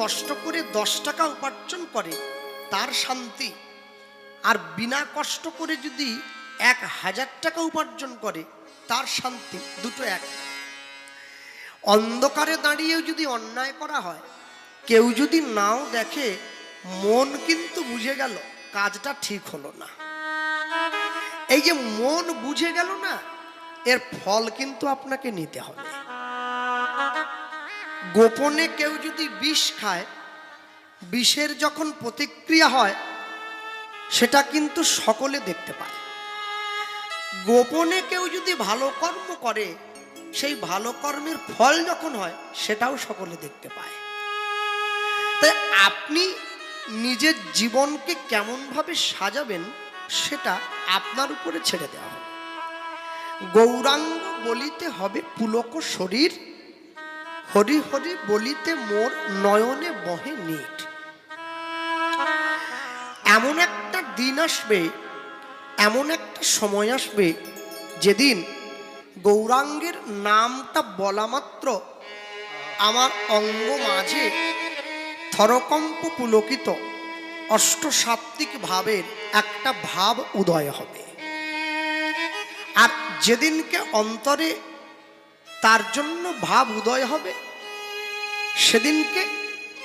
কষ্ট করে দশ টাকা উপার্জন করে, তার শান্তি। আর বিনা কষ্ট করে যদি এক হাজার টাকা উপার্জন করে, তার শান্তি, দুটো এক। অন্ধকারে দাঁড়িয়েও যদি অন্যায় করা হয়, কেউ যদি নাও দেখে, মন কিন্তু বুঝে গেল, কাজটা ঠিক হলো না। এই যে মন বুঝে গেল না, এর ফল কিন্তু আপনাকে নিতে হবে। গোপনে কেউ যদি বিষ খায়, বিষের যখন প্রতিক্রিয়া হয়, সেটা কিন্তু সকলে দেখতে পায়। গোপনে কেউ যদি ভালো কর্ম করে, সেই ভালো কর্মের ফল যখন হয়, সেটাও সকলে দেখতে পায়। তাই আপনি নিজের জীবনকে কেমনভাবে সাজাবেন, সেটা আপনার উপরে ছেড়ে দেওয়া হবে। গৌরাঙ্গ বলিতে হবে, পুলক শরীর হরি হরি বলিতে মোর নয়নে বহে নিট। এমন একটা দিন আসবে, এমন একটা সময় আসবে যেদিন গৌরাঙ্গের নামটা বলা মাত্র আমার অঙ্গ মাঝে থরকম্প পুলকিত অষ্টসাত্ত্বিক ভাবের একটা ভাব উদয় হবে। আর যেদিনকে অন্তরে তার জন্য ভাব উদয় হবে। সেদিনকে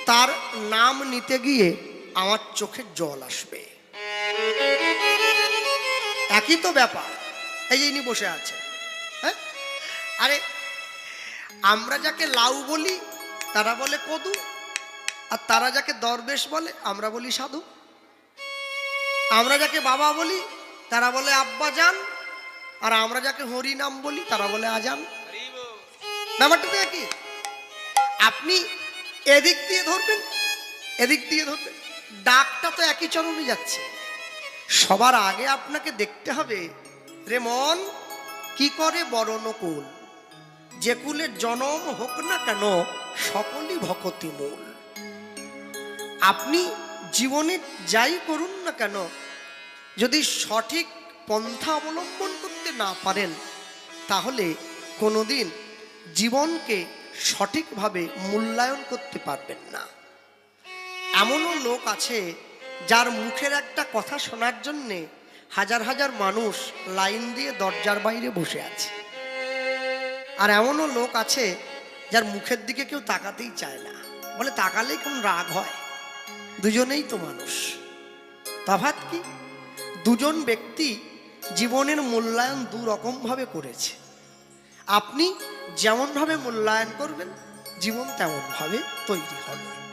তার নাম নিতে গিয়ে আমার চোখে জল আসবে। একই তো ব্যাপার, এই যে ইনি বসে আছে হ্যাঁ? আরে, আমরা যাকে লাউ বলি, তারা বলে কদু, আর তারা যাকে দরবেশ বলে, আমরা বলি সাধু। আমরা যাকে বাবা বলি, তারা বলে আব্বা যান আর আমরা যাকে হরি নাম বলি, তারা বলে আজান। ব্যাপারটা একই। আপনি এদিক দিয়ে ধরবেন, এদিক দিয়ে ধরবেন। ডাকটা তো একই চরণে যাচ্ছে। সবার আগে আপনাকে দেখতে হবে, রে মন, কি করে বরণ কুল যে কুলের জনম হোক না কেন, সকলই ভকতি মূল। আপনি জীবনে যাই করুন না কেন, যদি সঠিক পন্থা অবলম্বন করতে না পারেন, তাহলে কোনোদিন জীবনকে সঠিকভাবে মূল্যায়ন করতে পারবেন না। এমনও লোক আছে যার মুখের একটা কথা শোনার জন্যে হাজার হাজার মানুষ লাইন দিয়ে দরজার বাইরে বসে আছে। আর এমনও লোক আছে যার মুখের দিকে কেউ তাকাতেই চায় না। বলে তাকালেই কোন রাগ হয়? দুজনেই তো মানুষ। তফাৎ কি? দুজন ব্যক্তি জীবনের মূল্যায়ন দু রকমভাবে করেছে। আপনি যেমনভাবে মূল্যায়ন করবেন জীবন তেমনভাবে তৈরি হবে।